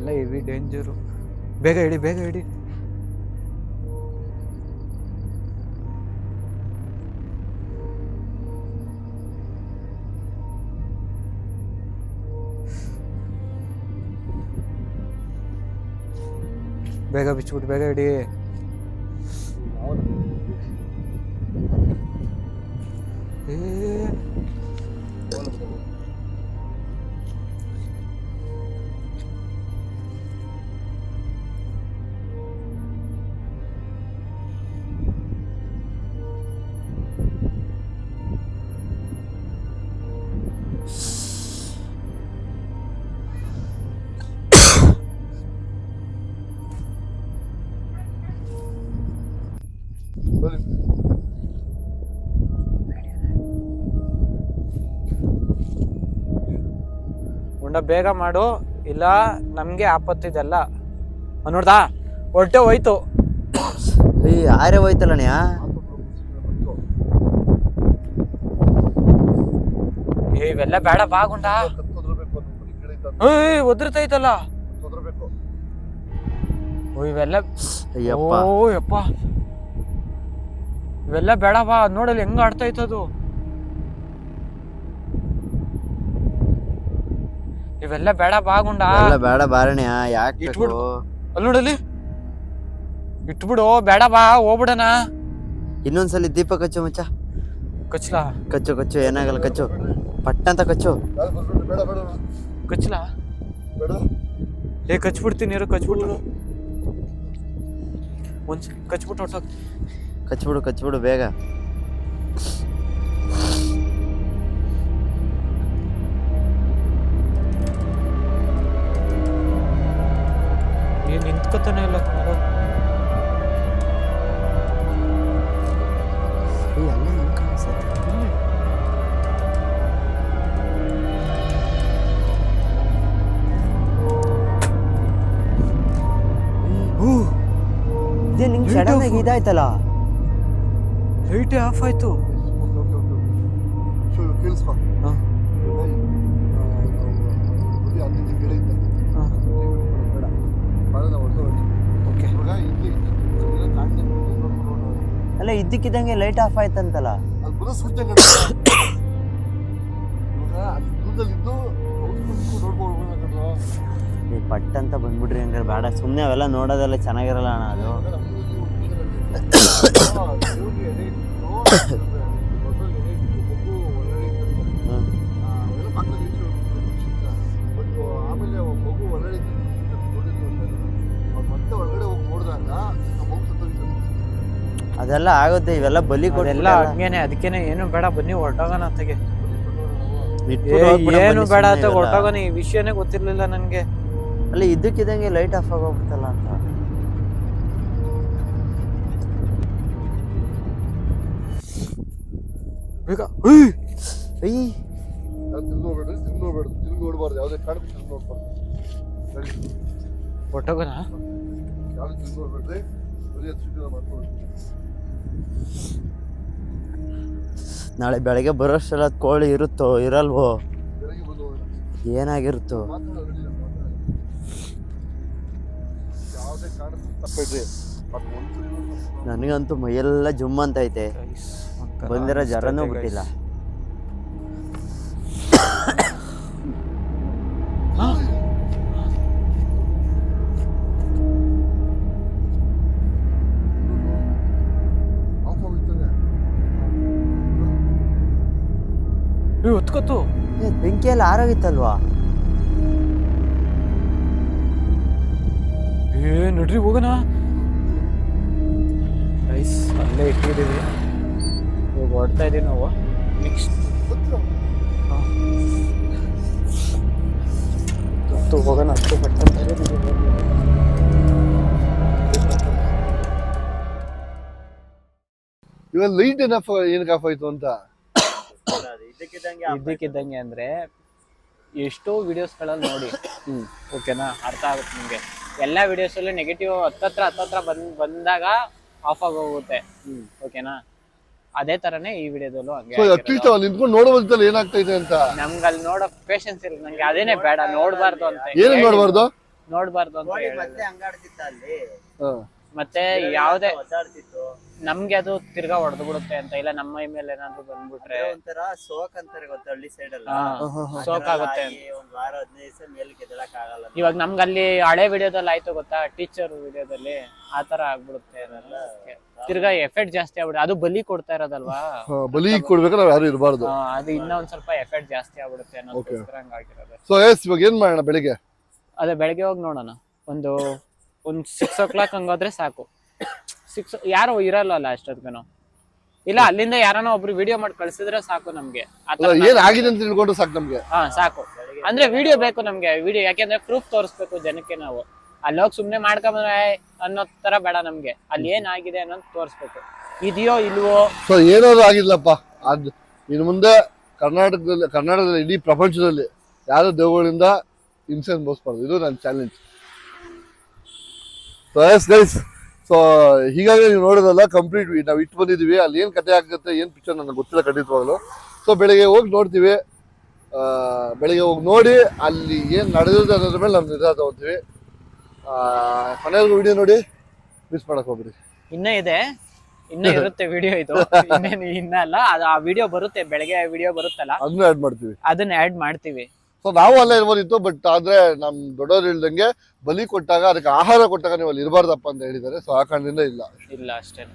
ಇದೆಲ್ಲ ಹೆವಿ ಡೇಂಜರು ಬೇಗ ಹಿಡಿ ಬೇಗ ಹಿಡಿ. ಬೇಗ ಬಿಚ್ಬಿಟ್ಟು ಬೇಗ ಹಿಡಿ. ಏ. ಉಂಡ ಬೇಗ ಮಾಡು ಇಲ್ಲ ನಮಗೆ ಆಪತ್ತಿದೆಲ್ಲ. ನೋಡ್ದಾ ಹೊಟ್ಟೆ ಹೋಯ್ತು. ಏಯ್ ಆರೆ ಹೋಯ್ತಲ್ಲ ನ್ಯಾ ಏ ಇವೆಲ್ಲ ಬೇಡ ಬಾಗುಂಡ ಒದ್ರತೈತಲ್ಲ. ಇವೆಲ್ಲ ಓ ಯಪ್ಪ. ಇವೆಲ್ಲ ಬೇಡ ಬಾ ನೋಡಲ್ಲಿ ಹೆಂಗ ಆಡ್ತಾ ಅದು ಇವೆಲ್ಲ ಬೇಡ ಬಾಗುಂಡ ಎಲ್ಲ ಬೇಡ ಬಾರಣ್ಯ ಯಾಕೆ ಇಟ್ಬಿಡು. ಅಲ್ಲಿ ನೋಡಲ್ಲಿ? ಇಟ್ಬಿಡು ಬೇಡ ಬಾ ಹೋಗ್ಬಿಡಣ. ಇನ್ನೊಂದ್ಸಲಿ ದೀಪ ಕಚ್ಚು ಮಚ್ಚ. ಕಚ್ಚಲ? ಕಚ್ಚು ಕಚ್ಚು ಏನಾಗಲ್ಲ ಕಚ್ಚು. ಪಟ್ಟಂತ ಕಚ್ಚು. ಕಚ್ಚಲ? ಏ ಕಚ್ಬಿಡ್ತೀನಿ ಕಚ್ಬಿಟ್ಟು ಒಂದ್ಸಲ ಕಚ್ಬಿಟ್ಟು ಹೊರ್ಟೋಗ್. ಕಚ್ಬಿಡು ಕಚ್ಬಿಡು ಬೇಗ. ನೀನ್ ನಿಂತ್ಕೊತಾನೆ ಇಲ್ಲ ಕಣೋ. ಲೈಟೇ ಆಫ್ ಆಯ್ತು ಕೇಳಿಸ್ಕೊ ಹಾ. ಹದಿನೈದು ಇದ್ದ ಹಾ. ಬೇಡ ಓಕೆ ಇವಾಗ ಇಲ್ಲಿ. ಅಲ್ಲ ಇದ್ದಕ್ಕಿದ್ದಂಗೆ ಲೈಟ್ ಆಫ್ ಆಯ್ತಂತಲ್ಲ ಅದು ದೂರದಲ್ಲಿದ್ದು ಈ ಪಟ್ ಅಂತ ಬಂದ್ಬಿಡ್ರಿ ಹಂಗಾರೆ ಬೇಡ ಸುಮ್ಮನೆ ಅವೆಲ್ಲ ನೋಡೋದೆಲ್ಲ ಚೆನ್ನಾಗಿರಲ್ಲ ಅಣ್ಣ ಅದು ಅದೆಲ್ಲ ಆಗುತ್ತೆ ಇವೆಲ್ಲ ಬಲಿ ಕೊಡೆಲ್ಲ ಹಂಗೇನೆ ಅದಕ್ಕೇನೆ ಏನು ಬೇಡ ಬನ್ನಿ ಹೊರಟೋಗೋಣ ಅತ್ತಗೆ ಹೋಗ್ಬಿಡು ಏನು ಬೇಡ ಅಂತ. ಹೊರಟೋಗೋಣ ಈ ವಿಷಯನೇ ಗೊತ್ತಿರ್ಲಿಲ್ಲ ನನ್ಗೆ. ಅಲ್ಲಿ ಇದ್ದಕ್ಕಿದ್ದಂಗೆ ಲೈಟ್ ಆಫ್ ಆಗೋಗ್ಬಿಡ್ತಲ್ಲ ಅಂತ. ಬೇಗ ಅಯ್ಯ ಅಯ್ಯ ನೋಡ್ಬೇಡ್ರಿ ನೋಡ್ಬಾರ್ದು ಯಾವುದೇ ಕಾರಣಕ್ಕೂ ನೋಡ್ಬಾರ್ದು ನೋಡ್ಬೇಡ್ರಿ ಬರೀ ಮಾಡ್ಕೊಳ್ರಿ ನಾಳೆ ಬೆಳಗ್ಗೆ ಬರೋಷ್ಟೆಲ್ಲ ಕೋಳಿ ಇರುತ್ತೋ ಇರಲ್ವೋ? ಏನಾಗಿರುತ್ತೋ? ನನಗಂತೂ ಮೈಯೆಲ್ಲ ಜುಮ್ ಅಂತ ಐತೆ. ಬಂದಿರೋ ಜರನೂ ಬಿಟ್ಟಿಲ್ಲ ಹೊತ್ಕೊತು ಬೆಂಕಿ ಏ ಹೊತ್ಕೊತ್ತು ಏ, ಬೆಂಕಿಯಲ್ಲಿ ಆರೋಗಿತ್ತಲ್ವಾ ಏ ನಡ್ರಿ ಹೋಗೋಣ. ರೈಸ್ ಅಲ್ಲೇ ಇಟ್ಟಿದ್ದೀವಿ ಹೊಡ್ತಾ ಇದೀವಿ ನಾವು. ನೆಕ್ಸ್ಟ್ ಹತ್ತು ಹೋಗೋಣ ಅಷ್ಟು ಪಟ್ಟಂತ ಇವಾಗ ಲೈಟ್ ಏನ್ ಆಫ್ ಏನಕ್ಕೆ ಆಫ್ ಆಯ್ತು ಅಂತ? ಇದಕ್ಕಿದ್ದಂಗೆ ಇದ್ದಕ್ಕಿದ್ದಂಗೆ ಅಂದ್ರೆ ಎಷ್ಟೋ ವಿಡಿಯೋಸ್ಗಳಲ್ಲಿ ನೋಡಿ. ಹ್ಮ್. ಓಕೆನಾ ಅರ್ಥ ಆಗುತ್ತೆ ನಿಮಗೆ. ಎಲ್ಲ ವಿಡಿಯೋಸಲ್ಲೂ ನೆಗೆಟಿವ್ ಹತ್ತತ್ರ ಹತ್ತತ್ರ ಬಂದ್ ಬಂದಾಗ ಆಫ್ ಆಗೋಗುತ್ತೆ. ಓಕೆನಾ ಅದೇ ತರನೇ ಈ ವಿಡಿಯೋದಲ್ಲೂ ಹಂಗೆ ಏನಾಗ್ತಾ ಆಗಿರೋದು. ಅಟ್ಲೀಸ್ಟ್ ಅಲ್ಲಿ ನಿಂತ್ಕೊಂಡು ನೋಡಬಹುದಲ್ಲ ಏನಾಗ್ತೈತೆ ಅಂತ? ನಮ್ಗೆ ಅಲ್ಲಿ ನೋಡೋ ಪೇಷನ್ಸ್ ಇಲ್ಲ ನಂಗೆ ಅದೇನೆ ಬೇಡ ನೋಡಬಾರ್ದು ಅಂತ ಏನು ನೋಡಬಾರ್ದು? ನೋಡ್ಬಾರ್ದು ಅಂತ ಮತ್ತೆ ಹಂಗಾಡ್ತಿತ್ತ ಅಲ್ಲಿ? ಮತ್ತೆ ಯಾವ್ದೇ ನಮ್ಗೆ ಅದು ತಿರ್ಗಾ ಹೊಡೆದು ಬಿಡುತ್ತೆ ಅಂತ ಇಲ್ಲ ನಮ್ಮ ಮೈ ಮೇಲೆ ಏನಾದ್ರು ಬಂದ್ಬಿಟ್ರೆ. ಒಂಥರ ಸೋಕ್ ಅಂತಾರೆ ಗೊತ್ತಾ ಹಳ್ಳಿ ಸೈಡ್ ಅಲ್ಲ ಸೋಕ್ ಆಗುತ್ತೆ. ಅಂತ. ಒಂದ್ ವಾರ ಹದಿನೈದು ದಿವಸ ಮೇಲೆ ಕೆದಳಕ್ ಆಗಲ್ಲ. ಇವಾಗ ನಮ್ಗೆ ಅಲ್ಲಿ ಹಳೆ ವಿಡಿಯೋದಲ್ಲಿ ಆಯ್ತು ಗೊತ್ತಾ? ಟೀಚರ್ ವಿಡಿಯೋದಲ್ಲಿ. ಆತರ ಆಗ್ಬಿಡುತ್ತೆ ಅದೆಲ್ಲ. ತಿರ್ಗಾ ಎಫೆಕ್ಟ್ ಜಾಸ್ತಿ ಆಗ್ಬಿಡುತ್ತೆ. ಅದು ಬಲಿ ಕೊಡ್ತಾ ಇರೋದಲ್ವಾ? ಬಲಿ ಕೊಡ್ಬೇಕಾದ್ರೆ ನಾವು ಯಾರು ಇರಬಾರ್ದು. ಆ, ಅದು ಇನ್ನೊಂದ್ ಒಂದ್ ಸ್ವಲ್ಪ ಎಫೆಕ್ಟ್ ಜಾಸ್ತಿ ಆಗ್ಬಿಡುತ್ತೆ ಅನ್ನೋದಕ್ಕೋಸ್ಕರ ಹಂಗಾಗಿರೋದು. ಸೊ ಎಸ್ ಇವಾಗ ಏನ್ ಮಾಡೋಣ ಬೆಳಿಗ್ಗೆ? ಅದೇ ಬೆಳಿಗ್ಗೆ ಹೋಗಿ ನೋಡೋಣ. ಒಂದು ಒಂದ್ ಸಿಕ್ಸ್ ಓ ಕ್ಲಾಕ್ ಹಂಗೋದ್ರೆ ಸಾಕು. ಸಿಕ್ಸ್ ಯಾರು ಇರಲ್ಲ ಅಲ್ಲ ಅಷ್ಟೊತ್ಗೂ ಇಲ್ಲ ಅಲ್ಲಿಂದ ಯಾರನ ಒಬ್ರು ವಿಡಿಯೋ ಮಾಡಿ ಕಳ್ಸಿದ್ರೆ ಸಾಕು ನಮ್ಗೆ. ಆ ಏನ್ ಆಗಿದೆ ಅಂತ ತಿಳ್ಕೊಂಡು ಸಾಕು ನಮ್ಗೆ. ಹಾ ಸಾಕು. ಅಂದ್ರೆ ವಿಡಿಯೋ ಬೇಕು ನಮ್ಗೆ. ವಿಡಿಯೋ ಯಾಕೆಂದ್ರೆ ಪ್ರೂಫ್ ತೋರಿಸ್ಬೇಕು ಜನಕ್ಕೆ ನಾವು. ಅಲ್ಲಿ ಹೋಗಿ ಸುಮ್ನೆ ಮಾಡ್ಕೊಂಬಂದ್ರೆ ಅನ್ನೋ ತರ ಬೇಡ ನಮ್ಗೆ. ಅಲ್ಲಿ ಏನಾಗಿದೆ ಅನ್ನೋದು ತೋರಿಸ್ಬೇಕು. ಇದೆಯೋ ಇಲ್ವೋ? ಸೊ ಏನಾದ್ರು ಆಗಿಲ್ಲಪ್ಪ ಅದ್ ಇನ್ನು ಮುಂದೆ ಕರ್ನಾಟಕದಲ್ಲಿ ಕರ್ನಾಟಕದಲ್ಲಿ ಇಡೀ ಪ್ರಪಂಚದಲ್ಲಿ ಯಾರು ದೇವಗಳಿಂದ ಹಿಂಸೆ ಅನುಭವಿಸ್ಬಾರ್ದು. ಇದು ನನ್ನ challenge so yes guys so ಹೀಗಾಗಿ ನೀವು ನೋಡೋದಲ್ಲ ಕಂಪ್ಲೀಟ್ ನಾವು ಇಟ್ಟು ಬಂದಿದ್ದೀವಿ. ಅಲ್ಲಿ ಏನು ಕತೆ ಆಗುತ್ತೆ ಏನು ಪಿಕ್ಚರ್ ನನಗೆ ಗೊತ್ತಿಲ್ಲ ಖಂಡಿತವಾಗಲು. ಸೊ ಬೆಳಗ್ಗೆ ಹೋಗಿ ನೋಡ್ತೀವಿ. ಆ, ಬೆಳಿಗ್ಗೆ ಹೋಗಿ ನೋಡಿ ಅಲ್ಲಿ ಏನು ನಡೆದಿದೆ ಅನ್ನೋದ್ರ ಮೇಲೆ ನಾವು ನಿರ್ಧಾರ ತಗೋತೀವಿ. ಕೊನೆಗೂ ವಿಡಿಯೋ ನೋಡಿ ಮಿಸ್ ಮಾಡಕ್ ಹೋಗ್ಬಿಡಿ. ಇನ್ನ ಇದೆ. ಇನ್ನ ಇರುತ್ತೆ ವಿಡಿಯೋ ಇದು. ಇನ್ನೇನು ಇನ್ನ ಅಲ್ಲ. ಅದು ಆ ವಿಡಿಯೋ ಬರುತ್ತೆ. ಬೆಳಗ್ಗೆ ವಿಡಿಯೋ ಬರುತ್ತಲ್ಲ. ಅದನ್ನ ಆಡ್ ಮಾಡ್ತೀವಿ. ಅದನ್ನ ಆಡ್ ಮಾಡ್ತೀವಿ. ಸೊ ನಾವು ಅಲ್ಲೇ ಇರ್ಬೋದಿತ್ತು ಬಟ್ ಆದ್ರೆ ನಮ್ ದೊಡ್ಡವ್ರು ಹೇಳ್ದಂಗೆ ಬಲಿ ಕೊಟ್ಟಾಗ ಅದಕ್ಕೆ ಆಹಾರ ಕೊಟ್ಟಾಗ ನೀವು ಅಲ್ಲಿ ಇರಬಾರ್ದಪ್ಪ ಅಂತ ಹೇಳಿದ್ದಾರೆ. ಸೊ ಆ ಕಾರಣದಿಂದ ಇಲ್ಲ. ಇಲ್ಲ ಅಷ್ಟೇ.